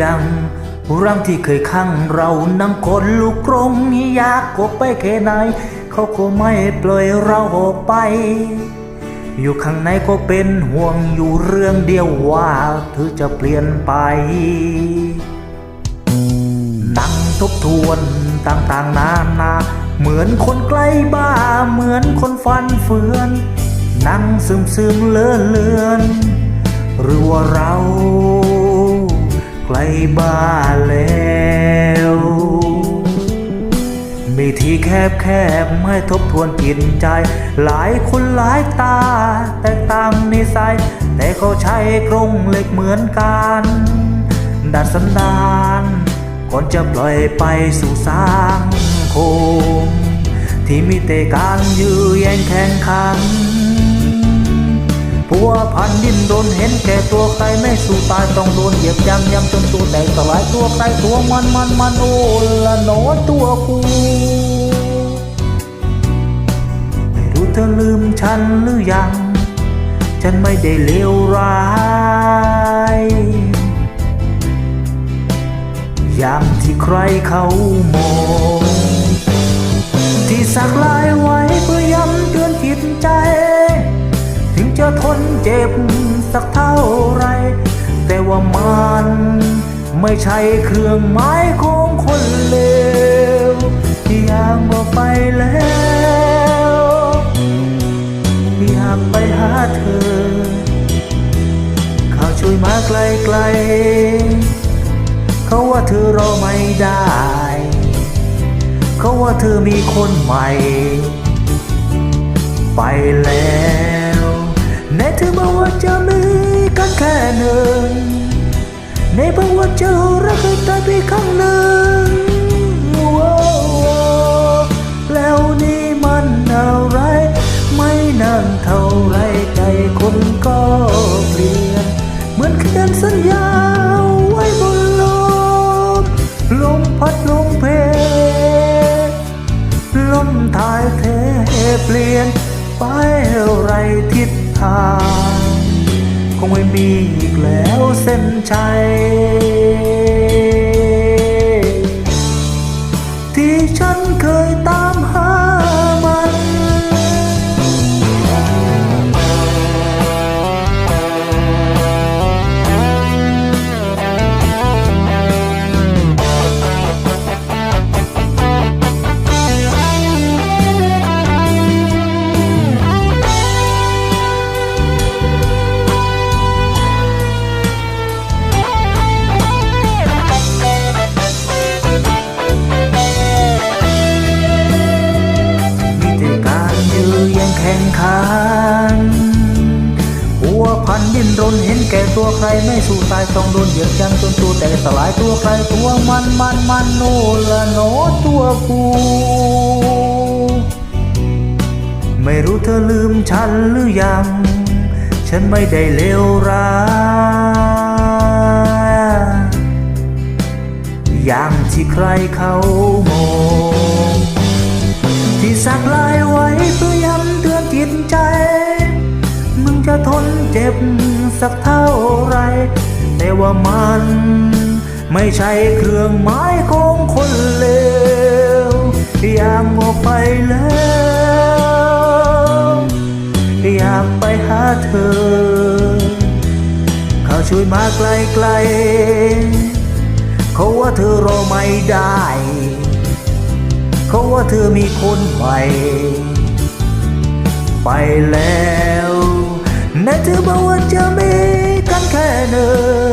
ยังรังที่เคยขังเรานั่งคนลูกกรงอยากกบไปแค่ไหน เขาก็ไม่ปล่อยเราออกไป อยู่ข้างในก็เป็นห่วงอยู่เรื่องเดียวว่าเธอจะเปลี่ยนไป นั่งทบทวนต่างๆนานา เหมือนคนใกล้บ้า เหมือนคนฟันเฟือน นั่งซึมซึมๆเลื่อนเลือนหรือว่าเรา กล้บ้าแล้ว มีที่แคบแคบๆให้ทบทวนจิตใจ หลายคนหลายตา แตกต่างนิสัย แต่เขาใช้กรงเหล็กเหมือนกัน ดัดสันดานก่อนจะปล่อยไปสู่สร้างโคมที่มีแต่การยื้อแย่งแข่งขัน ผัวพันดินโดนเห็นแก่ตัวใครไม่สู้ตายต้องโดนเหยียบย่ำย่ำจนตัวแตกสลายตัวใครตัวมันมันมันโอ้ละหนอตัวกูไม่รู้เธอลืมฉันหรือยัง ฉันไม่ได้เลวร้ายอย่างที่ใครเขามองที่สักลายไว้เพื่อย้ำเตือนจิตใจ จะทนเจ็บสักเท่าไร แต่ว่ามันไม่ใช่เครื่องหมายของคนเลวที่อยากบอกไปแล้วที่อยากไปหาเธอ เขาช่วยมาไกลๆ เขาว่าเธอรอไม่ได้ เขาว่าเธอมีคนใหม่ ไปแล้ว นึ่งในบางวันจะรักกันแต่เพียงครั้งหนึ่ง อีกแล้วเส้นชัย ตัวใครไม่สู้ตายต้องโดนเหยียบย่ำจนตัวแตกสลายตัวใครตัวมันมันมันโนละโนตัวกูไม่รู้เธอลืมฉันหรือยัง ฉันไม่ได้เลวร้ายอย่างที่ใครเขามองที่สักลายไว้เพื่อย้ำเตือนจิตใจ มึงจะทนเจ็บ สักเท่าไร แต่ว่ามัน ไม่ใช่เครื่องหมายของคนเลวอยากออกไปแล้ว อยากไปหาเธอ เขาช่วยมาไกลๆ เขาว่าเธอรอไม่ได้ เขาว่าเธอมีคนใหม่ไปแล้วในเธอบอกว่าจะมีกันแค่หนึ่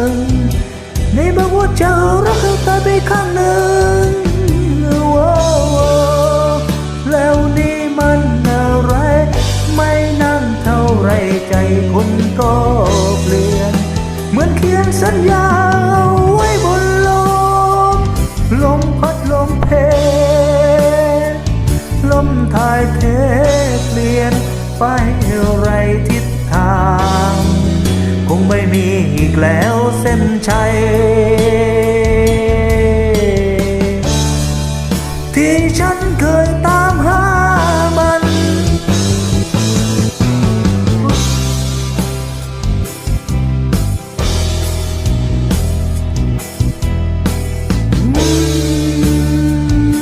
งในบางว่าจะรักเธอไปข้างหนึ่ง งไม่มีอีกแล้วเส้นชัย ที่ฉันเคยตามหามัน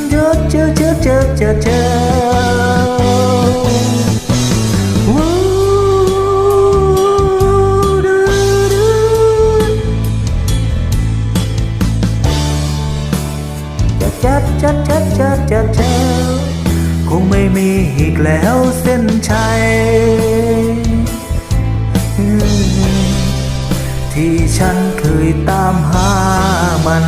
เจอเจอเจอเจอเจอ จัดจัดจัดจัดจัดจัดคงไม่มีอีกแล้วเส้นชัย ที่ฉันเคยตามหามัน